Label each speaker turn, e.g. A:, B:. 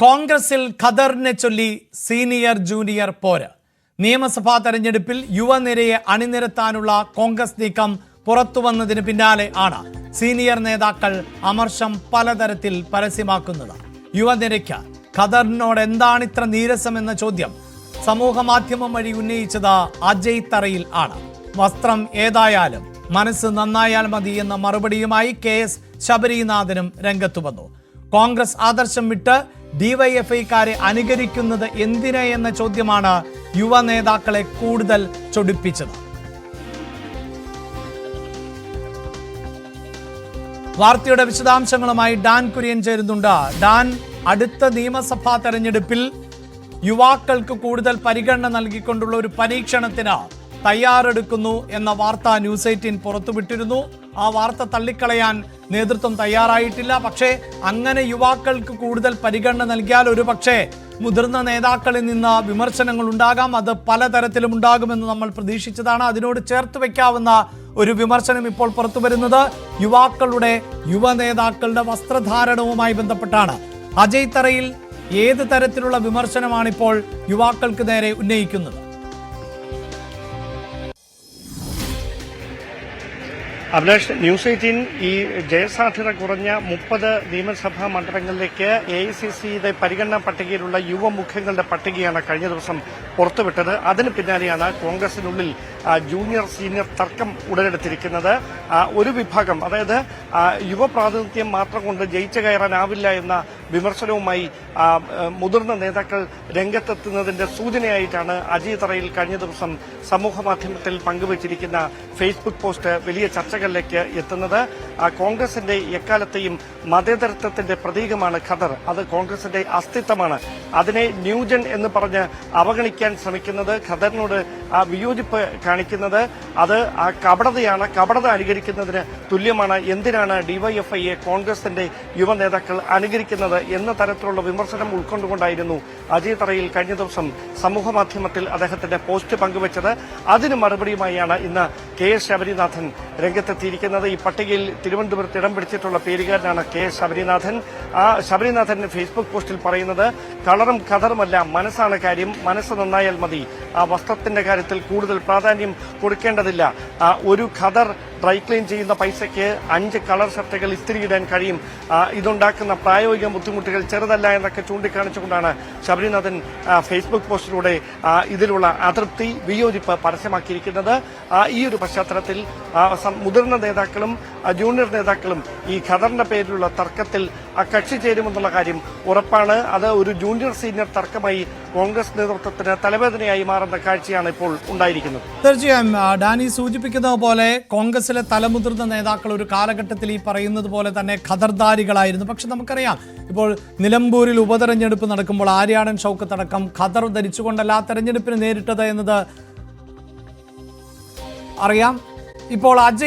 A: കോൺഗ്രസിൽ ഖദറിനെ ചൊല്ലി senior junior പോര്. നിയമസഭാ തെരഞ്ഞെടുപ്പിൽ യുവനിരയെ അണിനിരത്താനുള്ള കോൺഗ്രസ് നീക്കം പുറത്തു വന്നതിന് പിന്നാലെ ആണ് സീനിയർ നേതാക്കൾ അമർഷം പലതരത്തിൽ പരസ്യമാക്കുന്നത്. യുവനിരയ്ക്ക് ഖദറിനോട് എന്താണ് ഇത്ര നീരസം എന്ന ചോദ്യം സമൂഹ മാധ്യമം വഴി ഉന്നയിച്ചത് അജയ് തറയിൽ ആണ്. വസ്ത്രം ഏതായാലും മനസ്സ് നന്നായാൽ മതി എന്ന മറുപടിയുമായി കെ എസ് ശബരിനാഥനും രംഗത്തു വന്നു. കോൺഗ്രസ് ആദർശം വിട്ട് ഡിവൈഎഫ്ഐക്കാരെ അനുകരിക്കുന്നത് എന്തിന് എന്ന ചോദ്യമാണ് യുവ നേതാക്കളെ കൂടുതൽ ചൊടിപ്പിച്ചത്. വാർത്തയുടെ വിശദാംശങ്ങളുമായി ഡാൻ കുര്യൻ ചേരുന്നുണ്ട്. ഡാൻ അടുത്ത നിയമസഭാ തെരഞ്ഞെടുപ്പിൽ യുവാക്കൾക്ക് കൂടുതൽ പരിഗണന നൽകിക്കൊണ്ടുള്ള ഒരു പരീക്ഷണത്തിന് തയ്യാറെടുക്കുന്നു എന്ന വാർത്ത ന്യൂസ് എയ്റ്റീൻ പുറത്തുവിട്ടിരുന്നു. ആ വാർത്ത തള്ളിക്കളയാൻ നേതൃത്വം തയ്യാറായിട്ടില്ല. പക്ഷേ അങ്ങനെ യുവാക്കൾക്ക് കൂടുതൽ പരിഗണന നൽകിയാൽ ഒരു പക്ഷേ മുതിർന്ന നേതാക്കളിൽ നിന്ന് വിമർശനങ്ങൾ ഉണ്ടാകാം. അത് പലതരത്തിലും ഉണ്ടാകുമെന്ന് നമ്മൾ പ്രതീക്ഷിച്ചതാണ്. അതിനോട് ചേർത്ത് വയ്ക്കാവുന്ന ഒരു വിമർശനം ഇപ്പോൾ പുറത്തു വരുന്നത് യുവാക്കളുടെ യുവ നേതാക്കളുടെ വസ്ത്രധാരണവുമായി ബന്ധപ്പെട്ടാണ്. അജയ് തറയിൽ ഏത് തരത്തിലുള്ള വിമർശനമാണ് ഇപ്പോൾ യുവാക്കൾക്ക് നേരെ ഉന്നയിക്കുന്നത്?
B: അഭിലാഷ് ന്യൂസ് എയ്റ്റീൻ ഈ ജയസാധ്യത കുറഞ്ഞ മുപ്പത് നിയമസഭാ മണ്ഡലങ്ങളിലേക്ക് എ ഐ സി സിയുടെ പരിഗണനാ പട്ടികയിലുള്ള യുവമുഖങ്ങളുടെ പട്ടികയാണ് കഴിഞ്ഞ ദിവസം പുറത്തുവിട്ടത്. അതിന് പിന്നാലെയാണ് കോൺഗ്രസിനുള്ളിൽ ജൂനിയർ സീനിയർ തർക്കം ഉടലെടുത്തിരിക്കുന്നത്. ഒരു വിഭാഗം അതായത് യുവ യുവപ്രാതിനിധ്യം മാത്രം കൊണ്ട് ജയിച്ചു കയറാനാവില്ല എന്ന വിമർശനവുമായി മുതിർന്ന നേതാക്കൾ രംഗത്തെത്തുന്നതിന്റെ സൂചനയായിട്ടാണ് അജയ് തറയിൽ കഴിഞ്ഞ ദിവസം സമൂഹ മാധ്യമത്തിൽ പങ്കുവച്ചിരിക്കുന്ന ഫേസ്ബുക്ക് പോസ്റ്റ് വലിയ ചർച്ചകളിലേക്ക് എത്തുന്നത്. കോൺഗ്രസിന്റെ എക്കാലത്തെയും മതേതരത്വത്തിന്റെ പ്രതീകമാണ് ഖദർ. അത് കോൺഗ്രസിന്റെ അസ്തിത്വമാണ്. അതിനെ ന്യൂജൻ എന്ന് പറഞ്ഞ് അവഗണിക്കാൻ ശ്രമിക്കുന്നത് ഖദറിനോട് ആ വിയോജിപ്പ് കാണിക്കുന്നത്. അത് ആ കപടതയാണ് കപടത അനുകരിക്കുന്നതിന് തുല്യമാണ്. എന്തിനാണ് ഡിവൈഎഫ്ഐയെ കോൺഗ്രസിന്റെ യുവ നേതാക്കൾ അനുകരിക്കുന്നത് എന്ന തരത്തിലുള്ള വിമർശനം ഉൾക്കൊണ്ടുകൊണ്ടായിരുന്നു അജയ് തറയിൽ കഴിഞ്ഞ ദിവസം സമൂഹ മാധ്യമത്തിൽ അദ്ദേഹത്തിന്റെ പോസ്റ്റ് പങ്കുവച്ചത്. അതിന് മറുപടിയുമായാണ് ഇന്ന് കെ എസ് ശബരിനാഥൻ രംഗത്തെത്തിയിരിക്കുന്നത്. ഈ പട്ടികയിൽ തിരുവനന്തപുരത്ത് ഇടം പിടിച്ചിട്ടുള്ള പേരുകാരനാണ് കെ എസ് ശബരിനാഥൻ. ആ ശബരിനാഥന്റെ ഫേസ്ബുക്ക് പോസ്റ്റിൽ പറയുന്നത് കളറും കഥറുമല്ല മനസ്സാണ് കാര്യം. മനസ്സ് നന്നായാൽ മതി. ആ വസ്ത്രത്തിന്റെ കാര്യത്തിൽ കൂടുതൽ പ്രാധാന്യം കൊടുക്കേണ്ടതില്ല. ഒരു ഖദർ ഡ്രൈ ക്ലീൻ ചെയ്യുന്ന പൈസയ്ക്ക് അഞ്ച് കളർ ഷർട്ടുകൾ ഇസ്തിരിയിടാൻ കഴിയും. ഇതുണ്ടാക്കുന്ന പ്രായോഗിക ബുദ്ധിമുട്ടുകൾ ചെറുതല്ല എന്നൊക്കെ ചൂണ്ടിക്കാണിച്ചുകൊണ്ടാണ് ശബരിനാഥൻ ഫേസ്ബുക്ക് പോസ്റ്റിലൂടെ ഇതിലുള്ള അതൃപ്തി വിയോജിപ്പ് പരസ്യമാക്കിയിരിക്കുന്നത്. ഈ ഒരു പശ്ചാത്തലത്തിൽ മുതിർന്ന നേതാക്കളും ജൂനിയർ നേതാക്കളും ഈ ഖദറിന്റെ പേരിലുള്ള തർക്കത്തിൽ കക്ഷി ചേരുമെന്നുള്ള കാര്യം ഉറപ്പാണ്. അത് ഒരു ജൂനിയർ സീനിയർ തർക്കമായി കോൺഗ്രസ് നേതൃത്വത്തിന് തലവേദനയായി മാറുന്ന കാഴ്ചയാണ് ഇപ്പോൾ ഉണ്ടായിരിക്കുന്നത്.
A: തീർച്ചയായും ഡാനി സൂചിപ്പിക്കുന്നത് പോലെ കോൺഗ്രസിലെ തലമുതിർന്ന നേതാക്കൾ ഒരു കാലഘട്ടത്തിൽ ഈ പറയുന്നത് പോലെ തന്നെ ഖദർദാരികളായിരുന്നു. പക്ഷെ നമുക്കറിയാം ഇപ്പോൾ നിലമ്പൂരിൽ ഉപതെരഞ്ഞെടുപ്പ് നടക്കുമ്പോൾ ആര്യാടൻ ഷൗക്കത്ത് അടക്കം ഖദർ ധരിച്ചുകൊണ്ടല്ല ആ തെരഞ്ഞെടുപ്പിന് നേരിട്ടത് എന്നത് അറിയാം. ഇപ്പോൾ അജയ്